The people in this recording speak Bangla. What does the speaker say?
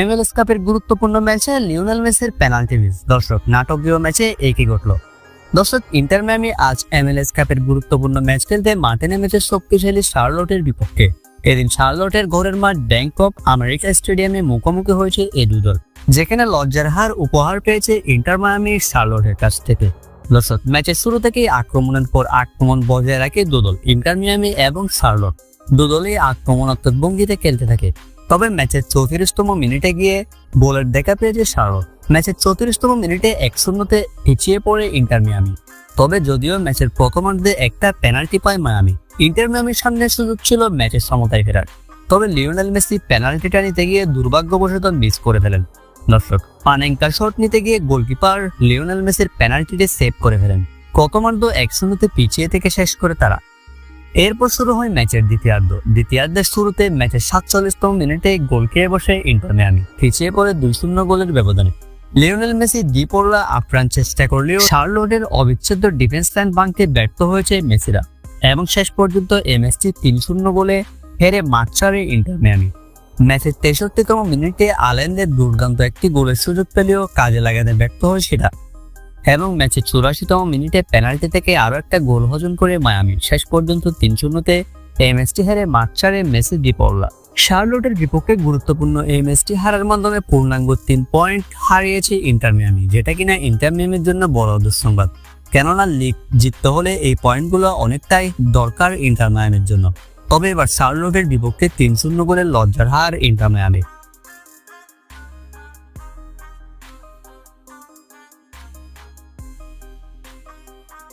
এমএলএস কাপের গুরুত্বপূর্ণ ম্যাচে লিওনেল মেসির পেনাল্টি মিস। দর্শক, নাটকীয় ম্যাচে একই ঘটল। দর্শক, ইন্টার মিয়ামি আজ এমএলএস কাপের গুরুত্বপূর্ণ ম্যাচ খেলতে মাঠে নেমেছে শক্তিশালী শার্লটের বিপক্ষে। এদিন শার্লটের ঘরের মাঠ ব্যাংক অফ আমেরিকা স্টেডিয়ামে মুখোমুখি হয়েছে এই দুই দল, যেখানে লজ্জার হার উপহার পেয়েছে ইন্টার মায়ামি শার্লটের কাছ থেকে। দর্শক, ম্যাচের শুরু থেকেই আক্রমণের পর আক্রমণ বজায় রাখে দুদল, ইন্টার মিয়ামি এবং শার্লট। দুদলই আক্রমণাত্মক ভঙ্গিতে খেলতে থাকে। তবে ম্যাচের চৌত্রিশতম মিনিটে গিয়ে বোলের দেখা পেয়েছে শার্লট ম্যাচের চৌত্রিশতম মিনিটে এক শূন্যতে পিছিয়ে পড়ে ইন্টার মিয়ামি। তবে যদিও ম্যাচের প্রথমার্ধে একটা পেনাল্টি পায় মায়ামি, ইন্টার মিয়ামির সামনে সুযোগ ছিল ম্যাচের সমতায় ফেরার। তবে লিওনেল মেসি পেনাল্টিটা নিতে গিয়ে দুর্ভাগ্যবশত মিস করে ফেলেন। দর্শক, পানেঙ্কা শট নিতে গিয়ে গোলকিপার লিওনেল মেসির পেনাল্টিটি সেভ করে ফেলেন। প্রথমার্ধ এক শূন্যতে পিছিয়ে থেকে শেষ করে তারা। এরপর শুরু হয় ম্যাচের দ্বিতীয়ার্ধ। দ্বিতীয়ার্ধের শুরুতে ম্যাচের সাতচল্লিশতম মিনিটে গোল খেয়ে বসে ইন্টার মিয়ামি। পিছিয়ে পড়ে দুই শূন্য গোলের ব্যবধানে। লিওনেল মেসি দ্বিপল্লা আপ্রাণ চেষ্টা করলেও, শার্লোটের অবিচ্ছেদ্য ডিফেন্স লাইন ভাঙতে ব্যর্থ হয়েছে মেসিরা। এবং শেষ পর্যন্ত এই ম্যাচটি তিন শূন্য গোলে হেরে মাঠ ছাড়ে ইন্টার মিয়ামি। ম্যাচের তেষট্টিতম মিনিটে আলেনদের দুর্দান্ত একটি গোলের সুযোগ পেলেও কাজে লাগাতে ব্যর্থ হয় সেটা। এবং ম্যাচের চুরাশিতম মিনিটে পেনাল্টি থেকে আরও একটা গোল হজম করে মায়ামি শেষ পর্যন্ত তিন শূন্যতে এই ম্যাচটি হেরে মাঠ ছাড়ে মেসি ডিপল্লা শার্লোটের বিপক্ষে গুরুত্বপূর্ণ এই ম্যাচটি হারার মাধ্যমে পূর্ণাঙ্গ তিন পয়েন্ট হারিয়েছে ইন্টার মিয়ামি, যেটা কিনা ইন্টার মিয়ামির জন্য বড় দুঃসংবাদ। কেননা লিগ জিততে হলে এই পয়েন্টগুলো অনেকটাই দরকার ইন্টার মিয়ামির জন্য। তবে এবার শার্লোটের বিপক্ষে তিন শূন্য গোলের লজ্জার হার ইন্টার মিয়ামি